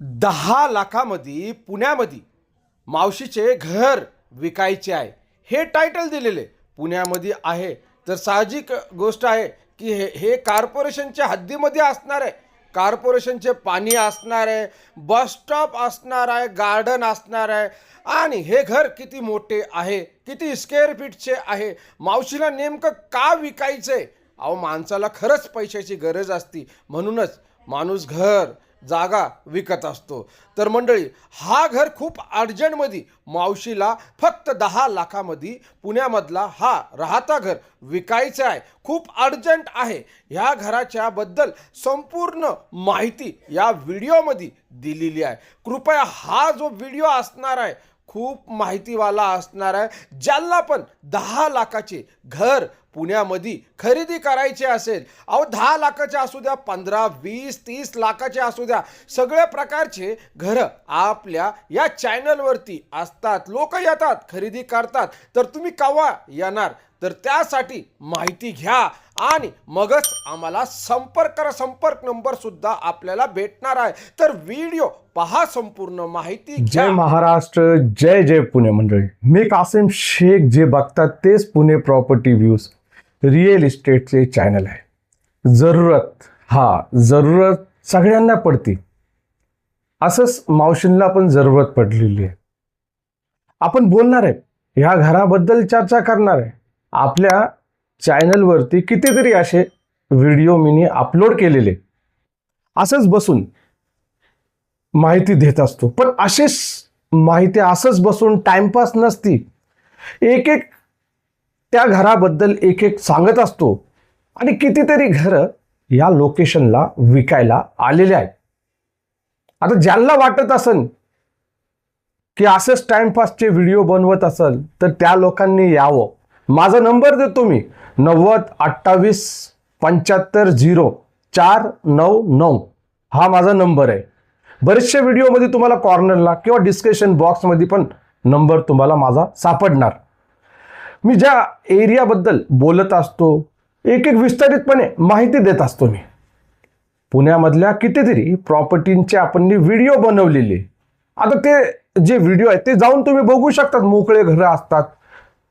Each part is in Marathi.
दहा लाखामध्ये पुण्यामध्ये मावशीचे घर विकायचे आहे. हे टायटल दिलेले पुण्यामध्ये आहे. तर साहजिक गोष्ट आहे की हे हे कॉर्पोरेशनच्या हद्दीमध्ये असणार आहे. कॉर्पोरेशनचे पाणी असणार आहे बस स्टॉप असणार आहे गार्डन असणार आहे. आणि हे घर किती मोठे आहे किती स्क्वेअर फीटचे आहे मावशीला नेमकं का विकायचं आहे अहो माणसाला खरंच पैशाची गरज असती. म्हणूनच माणूस घर जागा विकत असतो. तर मंडळी हा घर खूप अर्जंटमध्ये मावशीला फक्त दहा लाखामध्ये पुण्यामधला हा राहता घर विकायचा आहे. खूप अर्जंट आहे. ह्या घराच्या बद्दल संपूर्ण माहिती या व्हिडिओमध्ये दिलेली आहे. कृपया हा जो व्हिडिओ असणार आहे खूप माहितीवाला असणार आहे ज्याला पण दहा लाखाचे घर पुण्यामध्ये खरेदी करायचे असेल. अहो दहा लाखाचे असू द्या पंधरा वीस तीस लाखाचे असू द्या. सगळ्या प्रकारचे घरं आपल्या या चॅनलवरती असतात. लोक येतात खरेदी करतात. तर तुम्ही केव्हा येणार? तर त्यासाठी माहिती घ्या. आणि मगच आम्हाला संपर्क करा. संपर्क नंबर सुद्धा आपल्याला भेटणार आहे. तर व्हिडिओ पहा संपूर्ण माहिती जय महाराष्ट्र जय जय पुणे मंडळी. मी कासिम शेख जे बघतात तेच पुणे प्रॉपर्टी व्ह्यूज. रिअल इस्टेटचे चॅनल आहे. जरूरत हा जरूरत सगळ्यांना पडते. असंच मावशींना पण जरूरत पडलेली आहे. आपण बोलणार आहे ह्या घराबद्दल चर्चा करणार आहे. आपल्या चॅनलवरती कितीतरी असे व्हिडिओ मी अपलोड केलेले. असंच बसून माहिती देत असतो. पण अशीच माहिती असंच बसून टाइमपास नसती. एक एक त्या घराबद्दल एक एक सांगत असतो. आणि कितीतरी घरं या लोकेशनला विकायला आलेले आहेत. आता ज्यांना वाटत असेल की असंच टाइमपासचे व्हिडिओ बनवत असेल तर त्या लोकांनी यावं. माझा नंबर देतो मी. नव्वद अठ्ठावीस पंच्याहत्तर झिरो चार नऊ नऊ. हा माझा नंबर आहे. बरेचशा व्हिडिओमध्ये तुम्हाला कॉर्नरला किंवा डिस्कशन बॉक्समध्ये पण नंबर तुम्हाला माझा सापडणार. मी ज्या एरियाबद्दल बोलत असतो एक एक विस्तारितपणे माहिती देत असतो मी. पुण्यामधल्या कितीतरी प्रॉपर्टींचे आपण व्हिडिओ बनवलेले. आता ते जे व्हिडिओ आहेत ते जाऊन तुम्ही बघू शकतात. मोकळे घरं असतात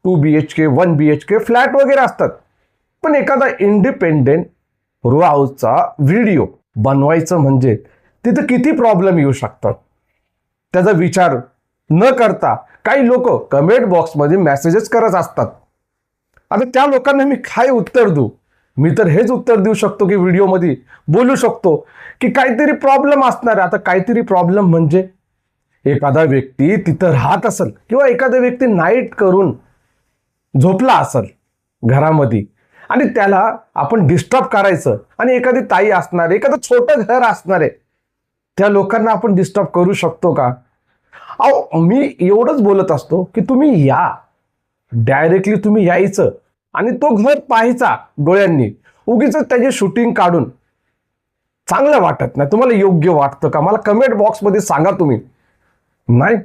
two B H K one B H K flat वगैरे असतात. पण एखादा इंडिपेंडेंट रो हाऊसचा व्हिडिओ बनवायचं म्हणजे तिथं किती प्रॉब्लेम येऊ शकतात? त्याचा विचार न करता काही लोक कमेंट बॉक्समध्ये मेसेजेस करत असतात. आता त्या लोकांना मी काय उत्तर देऊ? मी तर हेच उत्तर देऊ शकतो की व्हिडिओमध्ये बोलू शकतो की काहीतरी प्रॉब्लेम असणार आहे. आता काहीतरी प्रॉब्लेम म्हणजे एखादा व्यक्ती तिथं राहत असेल किंवा एखादा व्यक्ती नाईट करून झोपला असेल घरामध्ये आणि त्याला आपण डिस्टर्ब करायचं आणि एखादी ताई असणार एखादं छोटं घर असणार आहे त्या लोकांना आपण डिस्टर्ब करू शकतो का? अहो मी एवढंच बोलत असतो की तुम्ही या. डायरेक्टली तुम्ही यायचं आणि तो घर पाहायचा डोळ्यांनी. उगीच त्याचे शूटिंग काढून. चांगलं वाटत नाही. तुम्हाला योग्य वाटतं का? मला कमेंट बॉक्समध्ये सांगा तुम्ही. नाही.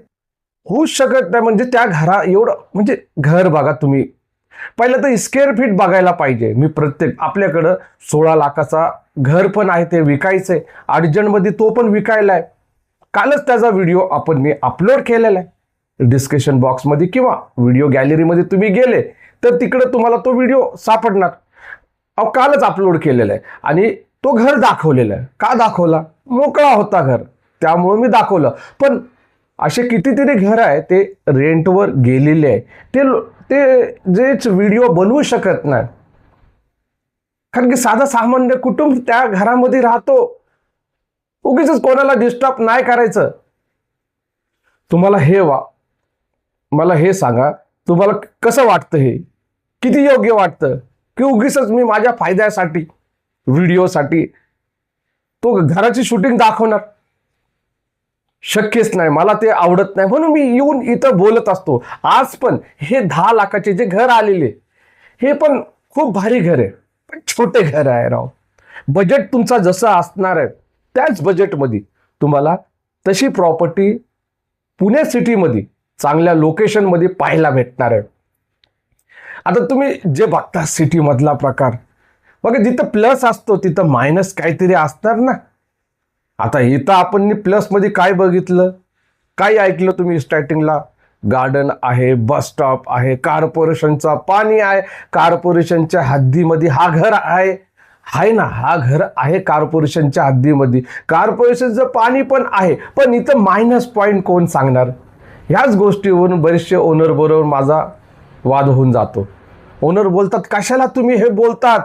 होऊ शकत नाही. म्हणजे त्या घरा एवढं म्हणजे घर बघा तुम्ही. पहिलं तर स्क्वेअर फीट बघायला पाहिजे. मी प्रत्येक आपल्याकडं सोळा लाखाचा घर पण आहे ते विकायचं आहे अर्जंटमध्ये तो पण विकायला आहे कालच त्याचा व्हिडिओ आपण मी अपलोड केलेला आहे. डिस्कशन बॉक्समध्ये किंवा व्हिडिओ गॅलरीमध्ये तुम्ही गेले तर तिकडं तुम्हाला तो व्हिडिओ सापडणार. अहो कालच अपलोड केलेला आहे. आणि तो घर दाखवलेला आहे. का दाखवला? मोकळा होता घर. त्यामुळं मी दाखवलं. पण असे कितीतरी घर आहे ते रेंटवर गेलेले आहे. ते ते जेच व्हिडिओ बनवू शकत नाही. कारण की साधा सामान्य कुटुंब त्या घरामध्ये राहतो. उगीच कोणाला डिस्टर्ब नाही करायचं. तुम्हाला हे वा मला हे सांगा तुम्हाला कसं वाटतं हे? किती योग्य वाटतं? की उगीच मी माझ्या फायद्यासाठी व्हिडिओसाठी तो घराची शूटिंग दाखवणार? शक्यच नाही मला ते आवडत नाही. म्हणून मी येऊन इथं बोलत असतो. आज पण हे दहा लाखाचे जे घर आलेले हे पण खूप भारी घर आहे. पण छोटे घर आहे राव. बजेट तुमचा जसं असणार आहे त्याच बजेटमध्ये तुम्हाला तशी प्रॉपर्टी पुणे सिटीमध्ये चांगल्या लोकेशनमध्ये पाहायला भेटणार आहे. आता तुम्ही जे बघता सिटीमधला प्रकार बघा जिथं प्लस असतो तिथं मायनस काहीतरी असणार ना. आता इथं आपण प्लसमध्ये काय बघितलं? काय ऐकलं तुम्ही स्टार्टिंगला गार्डन आहे बस स्टॉप आहे कॉर्पोरेशनचा पाणी आहे कॉर्पोरेशनच्या हद्दीमध्ये हा घर आहे. आहे ना हा घर आहे कॉर्पोरेशनच्या हद्दीमध्ये. कॉर्पोरेशनचं पाणी पण आहे पण इथं मायनस पॉईंट कोण सांगणार? ह्याच गोष्टीवरून बरेचसे ओनर बरोबर माझा वाद होऊन जातो. ओनर बोलतात कशाला तुम्ही हे बोलतात?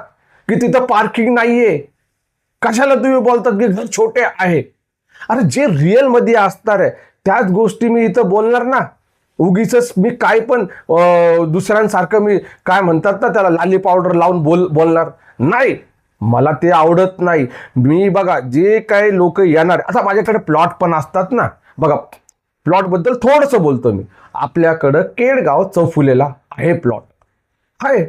की तिथं पार्किंग नाही आहे कशाला तुम्ही बोलतात की घर छोटे आहे? अरे जे रिअलमध्ये असणार आहे त्याच गोष्टी मी इथं बोलणार ना. उगीच मी काय पण दुसऱ्यांसारखं मी काय म्हणतात ना त्याला लाली पावडर लावून बोल बोलणार. नाही. मला ते आवडत नाही. मी बघा जे काही लोक येणार आता माझ्याकडे प्लॉट पण असतात ना. बघा प्लॉटबद्दल थोडंसं बोलतो मी. आपल्याकडं केडगाव चौफुलेला आहे प्लॉट आहे.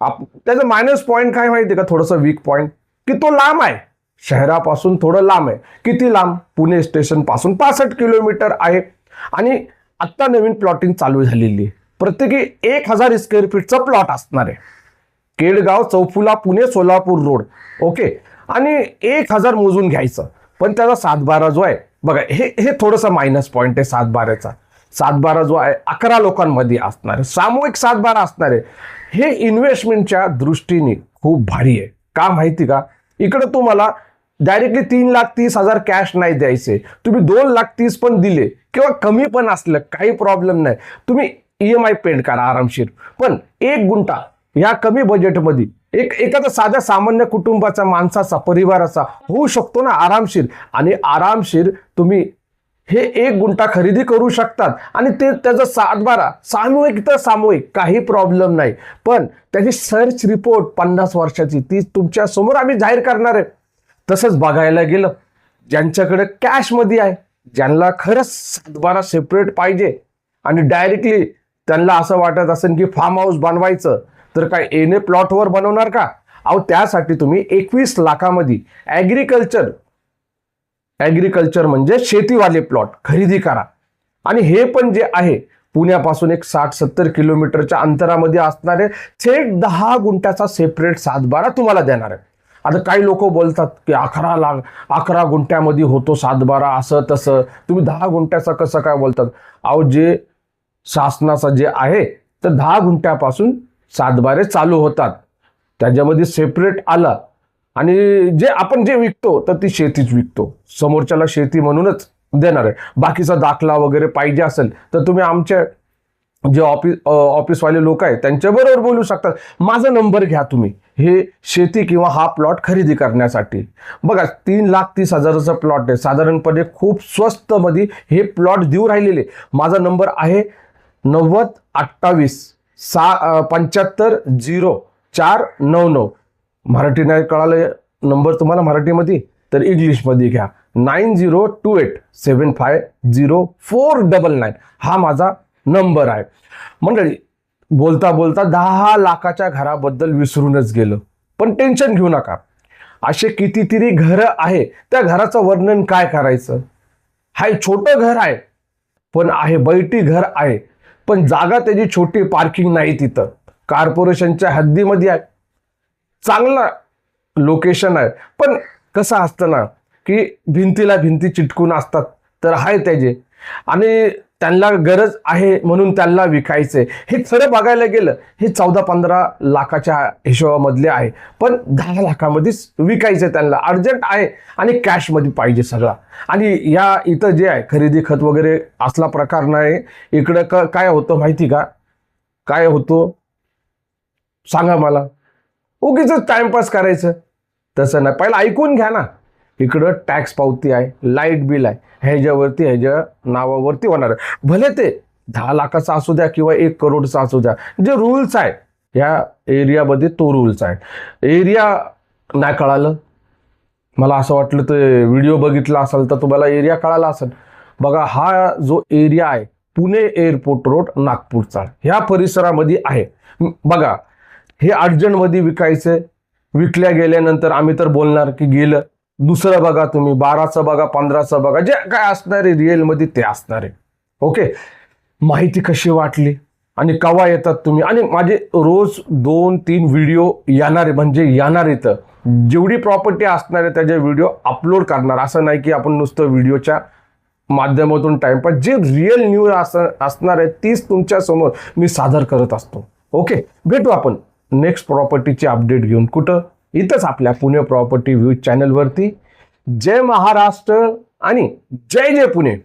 आप त्याचं मायनस पॉईंट काय माहिती का? थोडंसं वीक पॉईंट की तो लांब आहे. शहरापासून थोडं लांब आहे. किती लांब? पुणे स्टेशनपासून पासष्ट किलोमीटर आहे. आणि आत्ता नवीन प्लॉटिंग चालू झालेली आहे. प्रत्येकी एक हजार स्क्वेअर फीटचा प्लॉट असणार आहे. केडगाव चौफुला पुणे सोलापूर रोड. ओके? आणि एक हजार मोजून घ्यायचं. पण त्याचा सातबारा जो आहे बघा हे हे थोडंसं मायनस पॉईंट आहे सातबाऱ्याचा. सातबारा जो आहे अकरा लोकांमध्ये असणार आहे. सामूहिक सातबारा असणार आहे. हे इन्व्हेस्टमेंटच्या दृष्टीने खूप भारी आहे. का माहिती का? इकडं तुम्हाला डायरेक्टली तीन लाख तीस हजार कॅश नाही द्यायचे. तुम्ही दोन लाख तीस पण दिले किंवा कमी पण असलं काही प्रॉब्लेम नाही. तुम्ही ई एम आय पेड करा आरामशीर. पण एक गुंठा या कमी बजेटमध्ये एक एखादा साध्या सामान्य कुटुंबाचा माणसाचा परिवाराचा होऊ शकतो ना आरामशीर. आणि आरामशीर तुम्ही हे एक गुंठा खरेदी करू शकतात. आणि ते त्याचा सातबारा सामूहिक तर सामूहिक काही प्रॉब्लेम नाही. पण त्याची सर्च रिपोर्ट पन्नास वर्षाची ती तुमच्यासमोर आम्ही जाहीर करणार आहे. तसंच बघायला गेलं ज्यांच्याकडे कॅशमध्ये आहे ज्यांना खरंच सातबारा सेपरेट पाहिजे. आणि डायरेक्टली त्यांना असं वाटत असेल की फार्म हाऊस बनवायचं. तर काय एने प्लॉटवर बनवणार का? अहो त्यासाठी तुम्ही एकवीस लाखामध्ये ॲग्रिकल्चर ॲग्रिकल्चर म्हणजे शेतीवाले प्लॉट खरेदी करा. आणि हे पण जे आहे पुण्यापासून एक साठ सत्तर किलोमीटरच्या अंतरामध्ये असणारे थेट दहा गुंठ्याचा सेपरेट सातबारा तुम्हाला देणार आहे. आता काही लोक बोलतात की अकरा लाख अकरा गुंठ्यामध्ये होतो सातबारा असं तसं. तुम्ही दहा गुंट्याचा कसं काय बोलतात? अहो जे शासनाचा जे आहे तर दहा गुंठ्यापासून सातबारे चालू होतात. त्याच्यामध्ये सेपरेट आलं. आणि जे आपण जे विकतो तर ती शेतीच विकतो. समोरच्याला शेती म्हणूनच देणार आहे. बाकीचा दाखला वगैरे पाहिजे असेल तर तुम्ही आमच्या जे ऑफिस ऑफिसवाले लोक आहेत त्यांच्याबरोबर बोलू शकतात माझा नंबर घ्या तुम्ही. हे शेती किंवा हा प्लॉट खरेदी करण्यासाठी. बघा तीन लाख तीस हजाराचा प्लॉट आहे. साधारणपणे खूप स्वस्तमध्ये हे प्लॉट देऊ राहिलेले. माझा नंबर आहे नव्वद अठ्ठावीस सा पंच्याहत्तर झिरो चार नऊ नऊ. मराठी नाही कळालं नंबर तुम्हाला मराठीमध्ये? तर इंग्लिशमध्ये घ्या. Nine zero two eight seven five zero four double nine. हा माझा नंबर आहे. मंडळी बोलता बोलता दहा लाखाच्या घराबद्दल विसरूनच गेलो. पण टेन्शन घेऊ नका. असे कितीतरी घरं आहे. त्या घराचं वर्णन काय करायचं? हाय छोटं घर आहे. पण आहे बैठी घर आहे. पण जागा त्याची छोटी पार्किंग नाही तिथं. कॉर्पोरेशनच्या हद्दीमध्ये आहे. चांगला लोकेशन आहे. पण कसं असतं ना की भिंतीला भिंती चिटकून असतात तर आहे त्याचे. आणि त्यांना गरज आहे म्हणून त्यांना विकायचे. हे खरं बघायला गेलं हे चौदा पंधरा लाखाच्या हिशोबामधले आहे. पण दहा लाखामध्येच विकायचं त्यांना. अर्जंट आहे आणि कॅशमध्ये पाहिजे सगळा. आणि या इथं जे आहे खरेदी खत वगैरे असला प्रकार नाही. इकडं क काय होतं माहिती का? काय होतो? सांगा मला. उगीच टाइमपास करायचं. तसं नाही. पहिलं ऐकून घ्या ना. इकडं टॅक्स पावती आहे लाइट बिल आहे. ह्याच्यावरती ह्याच्या नावावरती होणार. आहे भले ते दहा लाखाचा असू द्या किंवा एक करोडचा असू द्या जे रूल्स आहे ह्या एरियामध्ये तो रूल्स आहे एरिया नाही कळालं. मला असं वाटलं ते व्हिडिओ बघितला असेल तर तुम्हाला एरिया कळाला असेल. बघा हा जो एरिया आहे पुणे एअरपोर्ट रोड नागपूरचा. ह्या परिसरामध्ये आहे. बघा हे अर्जंटमध्ये विकायचं विकल्या गेल्यानंतर आम्ही तर बोलणार की गेलं. दुसरं बघा तुम्ही बाराचं बघा पंधराचं बघा जे काय असणार आहे रिअलमध्ये ते असणार. आहे ओके माहिती कशी वाटली? आणि कवा येतात तुम्ही? आणि माझे रोज दोन तीन व्हिडिओ येणार आहे म्हणजे येणार इथं. जेवढी प्रॉपर्टी असणार आहे त्याचे व्हिडिओ अपलोड करणार. असं नाही की आपण नुसतं व्हिडिओच्या माध्यमातून टाईमपास जे रिअल न्यूज अस असणार आहे तीच तुमच्यासमोर मी सादर करत असतो. ओके भेटू आपण. नेक्स्ट प्रॉपर्टीची अपडेट घेऊन. कुठं? इथंच आपल्या पुणे प्रॉपर्टी व्ह्यूज चॅनलवरती. जय महाराष्ट्र आणि जय जय पुणे.